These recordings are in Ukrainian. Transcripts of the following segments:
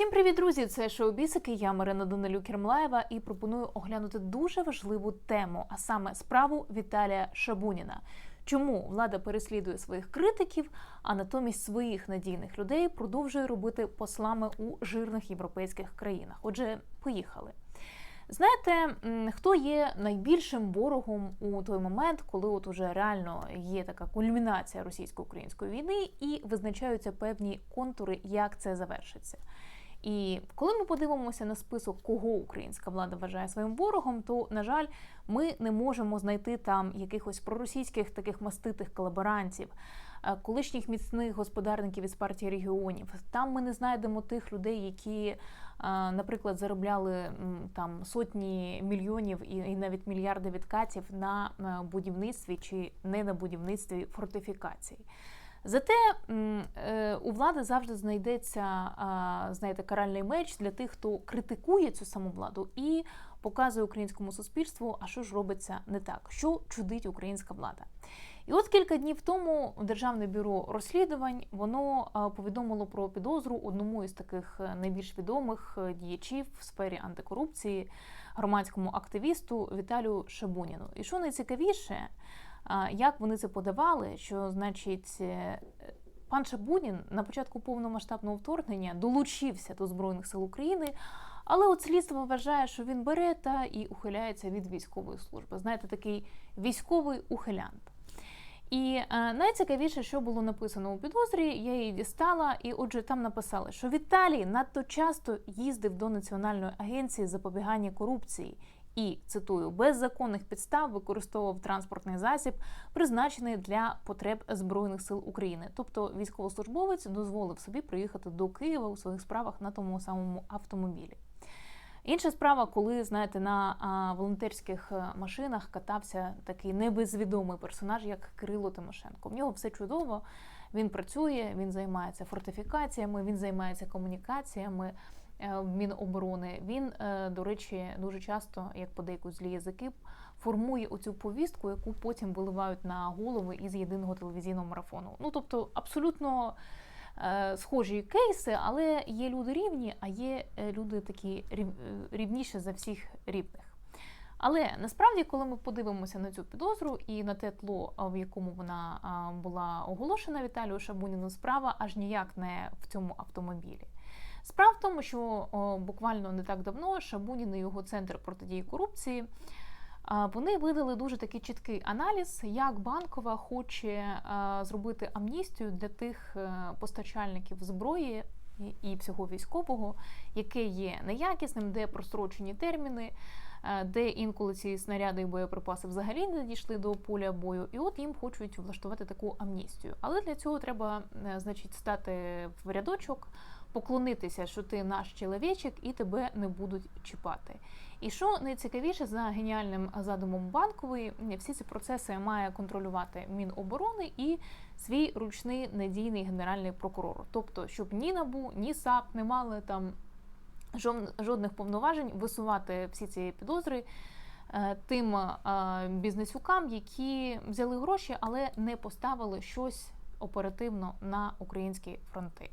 Всім привіт, друзі! Це шоу Бісики. Я Марина Данилюк Кермлаєва і пропоную оглянути дуже важливу тему, а саме справу Віталія Шабуніна. Чому влада переслідує своїх критиків, а натомість своїх надійних людей продовжує робити послами у жирних європейських країнах? Отже, поїхали. Знаєте, хто є найбільшим ворогом у той момент, коли от уже реально є така кульмінація російсько-української війни і визначаються певні контури, як це завершиться? І коли ми подивимося на список, кого українська влада вважає своїм ворогом, то на жаль, ми не можемо знайти там якихось проросійських таких маститих колаборантів, е, колишніх міцних господарників із партії регіонів. Там ми не знайдемо тих людей, які, е, наприклад, заробляли там сотні мільйонів і, навіть мільярди відкатів на е, будівництві чи не на будівництві фортифікацій. Зате е, у влади завжди знайдеться знаєте, каральний меч для тих, хто критикує цю саму владу і показує українському суспільству, а що ж робиться не так, що чудить українська влада. І от кілька днів тому Державне бюро розслідувань воно повідомило про підозру одному із таких е, найбільш відомих е, діячів в сфері антикорупції, громадському активісту Віталію Шабуніну. І що найцікавіше, як вони це подавали, що значить. е, Пан Шабунін на початку повномасштабного вторгнення долучився до Збройних сил України, але от слідство вважає, що він бере та і ухиляється від військової служби. Знаєте, такий військовий ухилянт. І е, найцікавіше, що було написано у підозрі, я її дістала, і отже, там написали, що Віталій надто часто їздив до Національної агенції запобігання корупції і цитую без законних підстав використовував транспортний засіб, призначений для потреб збройних сил України. Тобто військовослужбовець дозволив собі приїхати до Києва у своїх справах на тому самому автомобілі. Інша справа, коли знаєте, на волонтерських е, машинах катався такий небезвідомий персонаж, як Кирило Тимошенко. В нього все чудово. Він працює, він займається фортифікаціями, він займається комунікаціями Міноборони. Він, е, до речі, дуже часто, як подейкують злі язики, формує оцю повістку, яку потім виливають на голови із єдиного телевізійного марафону. Ну тобто, абсолютно е, схожі кейси, але є люди рівні, а є е, люди такі рів- е, рівніші за всіх рівних. Але насправді, коли ми подивимося на цю підозру і на те тло, в якому вона була оголошена Віталію Шабуніну, справа аж ніяк не в цьому автомобілі. Справа в тому, що буквально не так давно Шабунін і його центр протидії корупції вони видали дуже такий чіткий аналіз, як банкова хоче зробити амністію для тих е, постачальників зброї і- і всього військового, яке є неякісним, де прострочені терміни, е, де інколи ці снаряди і боєприпаси взагалі не дійшли до поля бою, і от їм хочуть влаштувати таку амністію. Але для цього треба, е, значить, стати в рядочок, поклонитися, що ти наш чоловічок, і тебе не будуть чіпати. І що найцікавіше за геніальним задумом банкової, всі ці процеси має контролювати Міноборони і свій ручний надійний генеральний прокурор. Тобто, щоб ні НАБУ, ні САП не мали там жодних повноважень висувати всі ці підозри е, тим е, бізнесюкам, які взяли гроші, але не поставили щось оперативно на українські фронти.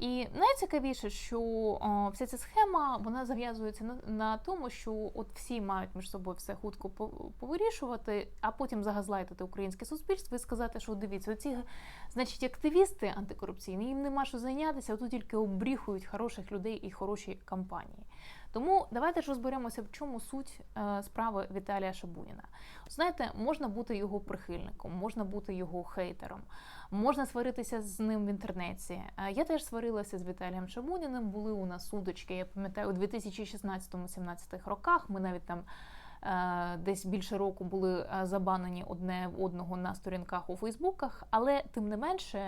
І найцікавіше, що о, вся ця схема вона зав'язується на, на тому, що от всі мають між собою все хутко по- повирішувати, а потім загазлайтити українське суспільство і сказати, що дивіться, оці значить активісти антикорупційні, їм нема що зайнятися, а тут тільки обріхують хороших людей і хороші кампанії. Тому давайте ж розберемося, в чому суть е, справи Віталія Шабуніна. Знаєте, можна бути його прихильником, можна бути його хейтером, можна сваритися з ним в інтернеті. Е, Я теж сварилася з Віталієм Шабуніним. Були у нас судочки. Я пам'ятаю, у 2016-17 роках ми навіть там. е, Десь більше року були забанені одне в одного на сторінках у Фейсбуках, але тим не менше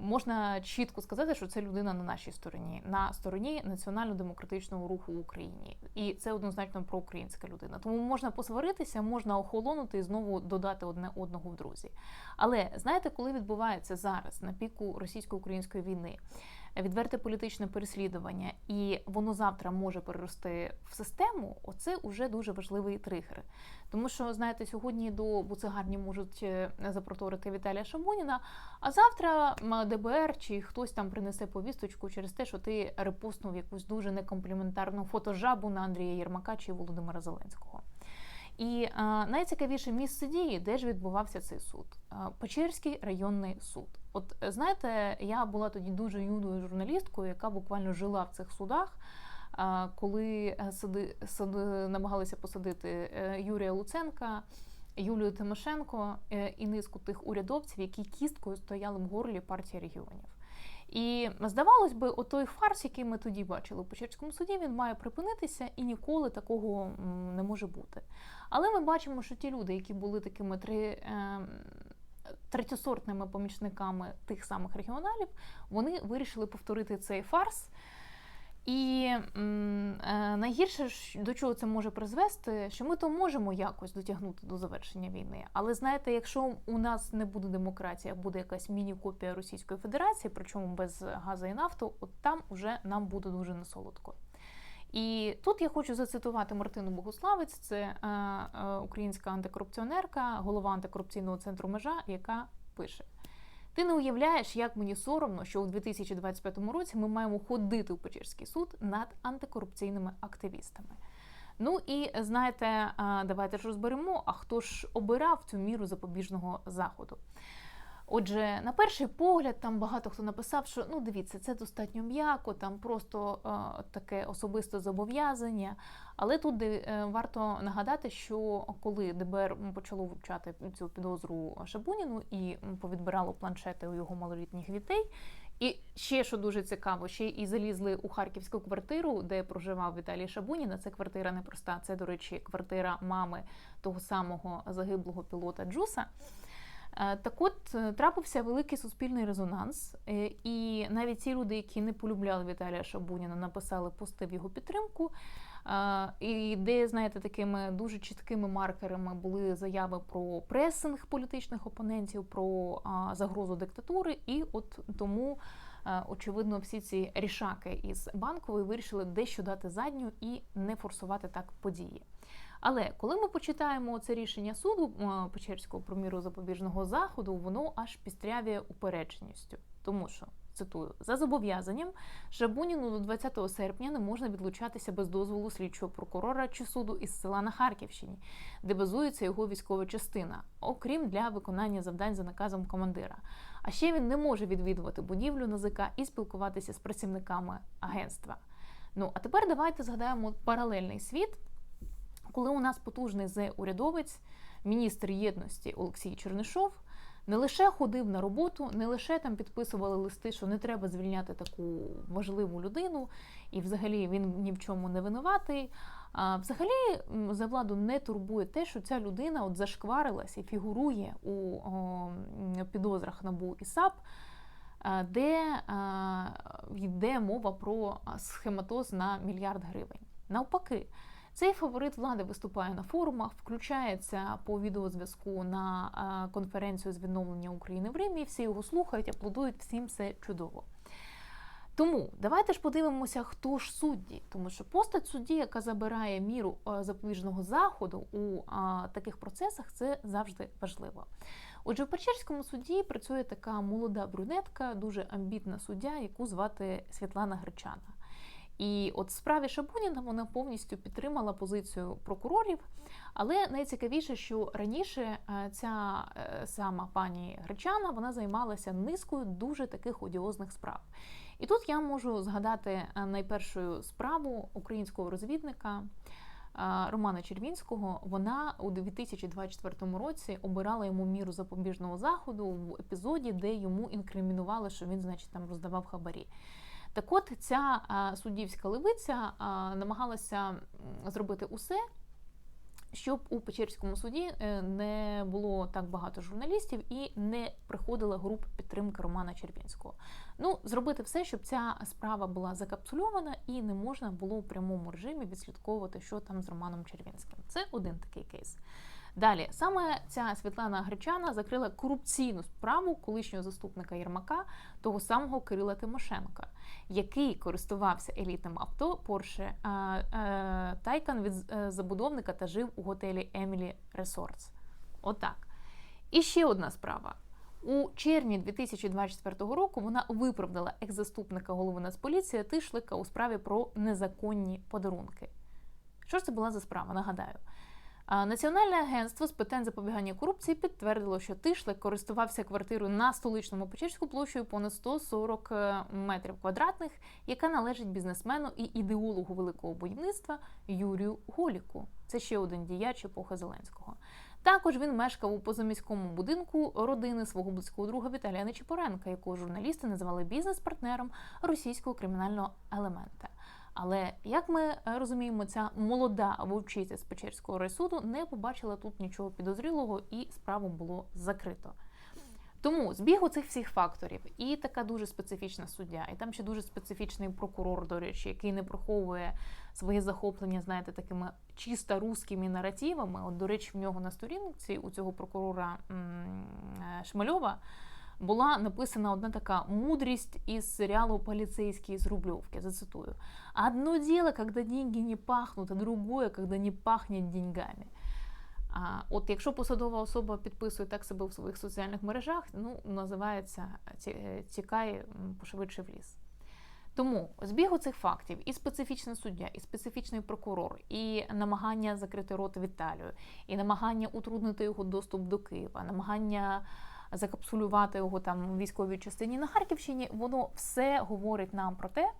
можна чітко сказати, що це людина на нашій стороні, на стороні національно-демократичного руху в Україні, і це однозначно проукраїнська людина. Тому можна посваритися, можна охолонути і знову додати одне одного в друзі. Але знаєте, коли відбувається зараз на піку російсько-української війни, відверте політичне переслідування, і воно завтра може перерости в систему, оце вже дуже важливий тригер. Тому що, знаєте, сьогодні до буцегарні можуть е, запроторити Віталія Шабуніна, а завтра ДБР чи хтось там принесе повісточку через те, що ти репостнув якусь дуже некомпліментарну фотожабу на Андрія Єрмака чи Володимира Зеленського. І е, найцікавіше місце дії, де ж відбувався цей суд? Е, Печерський районний суд. От е, знаєте, я була тоді дуже юною журналісткою, яка буквально жила в цих судах. Коли сади, сади намагалися посадити Юрія Луценка, Юлію Тимошенко і низку тих урядовців, які кісткою стояли в горлі партії регіонів. І здавалось би, отой фарс, який ми тоді бачили у Печерському суді, він має припинитися і ніколи такого не може бути. Але ми бачимо, що ті люди, які були такими три, ем, третьосортними помічниками тих самих регіоналів, вони вирішили повторити цей фарс. І е, найгірше, до чого це може призвести, що ми то можемо якось дотягнути до завершення війни. Але знаєте, якщо у нас не буде демократія, буде якась міні-копія Російської Федерації, причому без газу і нафту, от там уже нам буде дуже несолодко. І тут я хочу зацитувати Мартину Богуславець, це е, е, українська антикорупціонерка, голова антикорупційного центру межа, яка пише: Ти не уявляєш, як мені соромно, що у 2025 році ми маємо ходити у Печерський суд над антикорупційними активістами. Ну і знаєте, давайте ж розберемо, а хто ж обирав цю міру запобіжного заходу. Отже, на перший погляд, там багато хто написав, що ну дивіться, це достатньо м'яко, там просто е, таке особисте зобов'язання. Але тут е, варто нагадати, що коли ДБР почало вручати цю підозру Шабуніну і повідбирало планшети у його малолітніх дітей. І ще що дуже цікаво, ще і залізли у харківську квартиру, де проживав Віталій Шабуніна. Це квартира непроста. Це, до речі, квартира мами того самого загиблого пілота Джуса. Е, Так от е, трапився великий суспільний резонанс, е, і навіть ті люди, які не полюбляли Віталія Шабуніна, написали пости в його підтримку. І де, знаєте, такими дуже чіткими маркерами були заяви про пресинг політичних опонентів, про загрозу диктатури, і от тому. Очевидно, всі ці рішаки із банкової вирішили дещо дати задню і не форсувати так події. Але коли ми почитаємо це рішення суду е, Печерського про міру запобіжного заходу, воно аж пістрявіє упередженістю, тому що. Цитую, за зобов'язанням Шабуніну до 20 серпня не можна відлучатися без дозволу слідчого прокурора чи суду із села на Харківщині, де базується його військова частина, окрім для виконання завдань за наказом командира. А ще він не може відвідувати будівлю НАЗК і спілкуватися з працівниками агентства. Ну а тепер давайте згадаємо паралельний світ, коли у нас потужний зе-урядовець, міністр єдності Олексій Чернишов не лише ходив на роботу, не лише там підписували листи, що не треба звільняти таку важливу людину, і взагалі він ні в чому не винуватий. А взагалі за владу не турбує те, що ця людина от зашкварилась і фігурує у о, підозрах НАБУ і САП, де а, йде мова про схематоз на мільярд гривень. Навпаки. Цей фаворит влади виступає на форумах, включається по відеозв'язку на е, конференцію з відновлення України в Римі. Всі його слухають, аплодують, всім все чудово. Тому давайте ж подивимося, хто ж судді, тому що постать судді, яка забирає міру е, запобіжного заходу у а, таких процесах, це завжди важливо. Отже, в Печерському суді працює така молода брюнетка, дуже амбітна суддя, яку звати Світлана Гречана. І от в справі Шабуніна вона повністю підтримала позицію прокурорів. Але найцікавіше, що раніше е, ця е, сама пані Гречана вона займалася низкою дуже таких одіозних справ. І тут я можу згадати е, найпершу справу українського розвідника. Романа Червінського, вона у 2024 році обирала йому міру запобіжного заходу в епізоді, де йому інкримінували, що він, значить, там роздавав хабарі. Так от ця суддівська левиця намагалася зробити усе, щоб у Печерському суді е, не було так багато журналістів і не приходила група підтримки Романа Червінського. Ну, зробити все, щоб ця справа була закапсульована і не можна було у прямому режимі відслідковувати, що там з Романом Червінським. Це один такий кейс. Далі саме ця Світлана Гречана закрила корупційну справу колишнього заступника Єрмака, того самого Кирила Тимошенка, який користувався елітним авто Porsche е, е, Taycan від е, забудовника та жив у готелі Emily Resorts. Отак. І ще одна справа. У червні 2024 року вона виправдала екс-заступника голови Нацполіції Тишлика у справі про незаконні подарунки. Що ж це була за справа? Нагадаю. Національне агентство з питань запобігання корупції підтвердило, що Тишлик користувався квартирою на столичному Печерську площею понад 140 е, метрів квадратних, яка належить бізнесмену і ідеологу великого будівництва Юрію Голіку. Це ще один діяч епохи Зеленського. Також він мешкав у позаміському будинку родини свого близького друга Віталія Нечіпоренка, якого журналісти називали бізнес-партнером російського кримінального елемента. Але як ми е, розуміємо, ця молода вовчиця з Печерського райсуду не побачила тут нічого підозрілого, і справу було закрито. Тому збігу цих всіх факторів і така дуже специфічна суддя, і там ще дуже специфічний прокурор, до речі, який не приховує своє захоплення, знаєте, такими чисто русскими наративами. От, до речі, в нього на сторінці у цього прокурора е, Шмальова була написана одна така мудрість із серіалу «Поліцейський з Рубльовки. Зацитую: одно дело, когда деньги не пахнуть, а другое, когда не пахнет деньгами. А от якщо посадова особа підписує так себе в своїх соціальних мережах, ну називається «Ті- тікай пошвидше в ліс. Тому збігу цих фактів і специфічний суддя, і специфічний прокурор, і намагання закрити рот Віталію, і намагання утруднити його доступ до Києва, намагання закапсулювати його там у військовій частині на Харківщині, воно все говорить нам про те,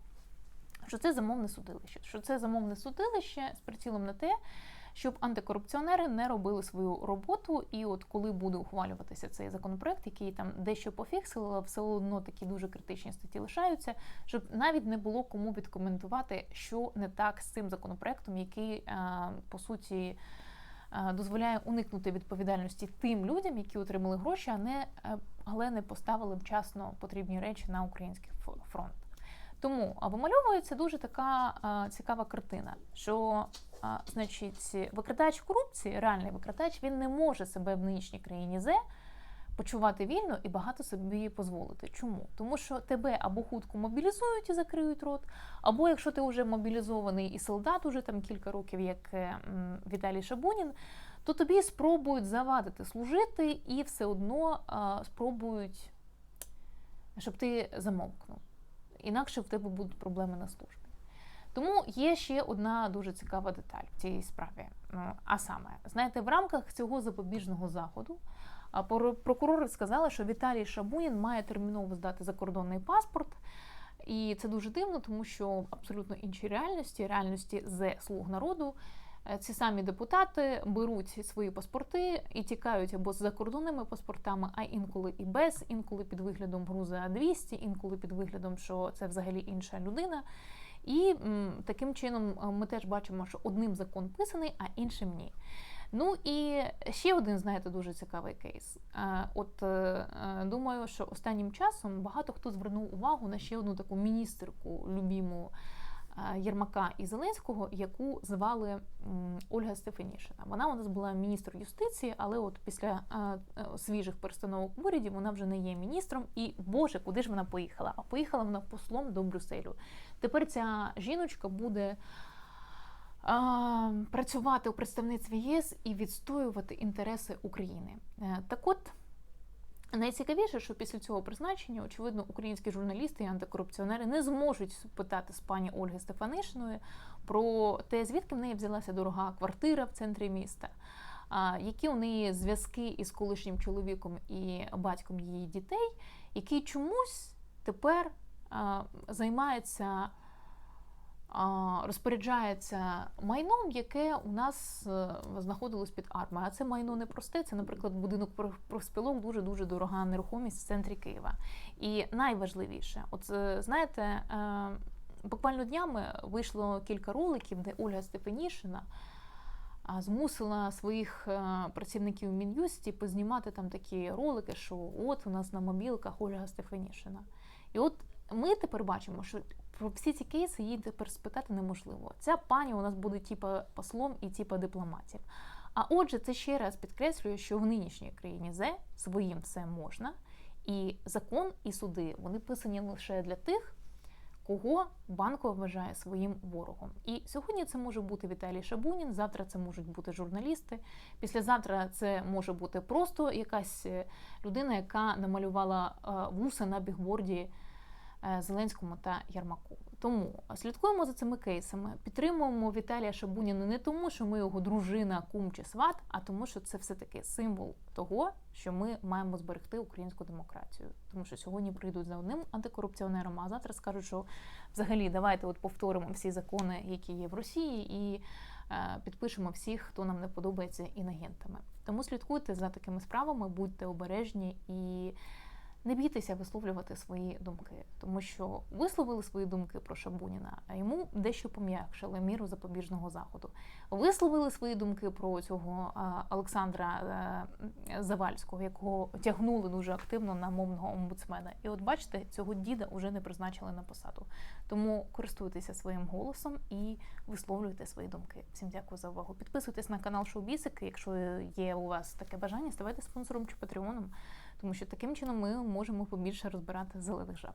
що це замовне судилище, що це замовне судилище з прицілом на те, щоб антикорупціонери не робили свою роботу. І от коли буде ухвалюватися цей законопроект, який там дещо пофіксили, але все одно такі дуже критичні статті лишаються, щоб навіть не було кому відкоментувати, що не так з цим законопроектом, який е, по суті. Е, Дозволяє уникнути відповідальності тим людям, які отримали гроші, а не е, але не поставили вчасно потрібні речі на український фронт. Тому вимальовується дуже така а, цікава картина, що значить викрадач корупції, реальний викрадач, він не може себе в нинішній країні зе почувати вільно і багато собі дозволити. Чому? Тому що тебе або хутко мобілізують і закриють рот, або якщо ти вже мобілізований і солдат, уже там кілька років, як е, Віталій Шабунін, то тобі спробують завадити служити і все одно а, спробують, щоб ти замовкнув інакше в тебе будуть проблеми на службі. Тому є ще одна дуже цікава деталь в цій справі. Ну, А саме, знаєте, в рамках цього запобіжного заходу а, прокурори сказали, що Віталій Шабунін має терміново здати закордонний паспорт. І це дуже дивно, тому що абсолютно іншій реальності, реальності з слуг народу, е, ці самі депутати беруть свої паспорти і тікають або з закордонними паспортами, а інколи і без, інколи під виглядом груза 200, інколи під виглядом, що це взагалі інша людина. І таким чином е, ми теж бачимо, що одним закон писаний, а іншим ні. Ну і ще один, знаєте, дуже цікавий кейс. От е, е, думаю, що останнім часом багато хто звернув увагу на ще одну таку міністерку любіму е, Єрмака і Зеленського, яку звали Ольга Стефанішина. Вона у нас була міністр юстиції, але от після свіжих перестановок в уряді вона вже не є міністром. І Боже, куди ж вона поїхала? А поїхала вона послом до Брюсселю. Тепер ця жіночка буде працювати у представництві ЄС і відстоювати інтереси України. Е, Так от. Найцікавіше, що після цього призначення, очевидно, українські журналісти і антикорупціонери не зможуть питати з пані Ольги Стефанишиної про те, звідки в неї взялася дорога квартира в центрі міста, які у неї зв'язки із колишнім чоловіком і батьком її дітей, який чомусь тепер займається розпоряджається майном, яке у нас е, знаходилось під армою. А це майно не просте. Це, наприклад, будинок проф- профспілок, дуже дуже дорога нерухомість в центрі Києва. І найважливіше, от е, знаєте, е, буквально днями вийшло кілька роликів, де Ольга Стефанішина змусила своїх працівників Мін'юсті познімати там такі ролики, що от у нас на мобілках Ольга Стефанішина. І от ми тепер бачимо, що про всі ці кейси її тепер спитати неможливо. Ця пані у нас буде типа послом і типа дипломатів. А отже, це ще раз підкреслює, що в нинішній країні зе своїм все можна, і закон і суди вони писані лише для тих, кого банко вважає своїм ворогом. І сьогодні це може бути Віталій Шабунін, завтра це можуть бути журналісти. Післязавтра це може бути просто якась е, людина, яка намалювала е, вуса на бігборді Зеленському та Ярмаку. Тому слідкуємо за цими кейсами, підтримуємо Віталія Шабуніна не тому, що ми його дружина, кум чи сват, а тому, що це все таки символ того, що ми маємо зберегти українську демократію. Тому що сьогодні прийдуть за одним антикорупціонером, а завтра скажуть, що взагалі давайте от повторимо всі закони, які є в Росії, і е, підпишемо всіх, хто нам не подобається інагентами. Тому слідкуйте за такими справами, будьте обережні і. Не бійтеся висловлювати свої думки, тому що висловили свої думки про Шабуніна, а йому дещо пом'якшили міру запобіжного заходу. Висловили свої думки про цього Олександра е, Завальського, якого тягнули дуже активно на мовного омбудсмена. І от бачите, цього діда вже не призначили на посаду. Тому користуйтеся своїм голосом і висловлюйте свої думки. Всім дякую за увагу. Підписуйтесь на канал Шоу-Бісики, якщо є у вас таке бажання, ставайте спонсором чи патреоном тому що таким чином ми можемо побільше розбирати зелених жаб.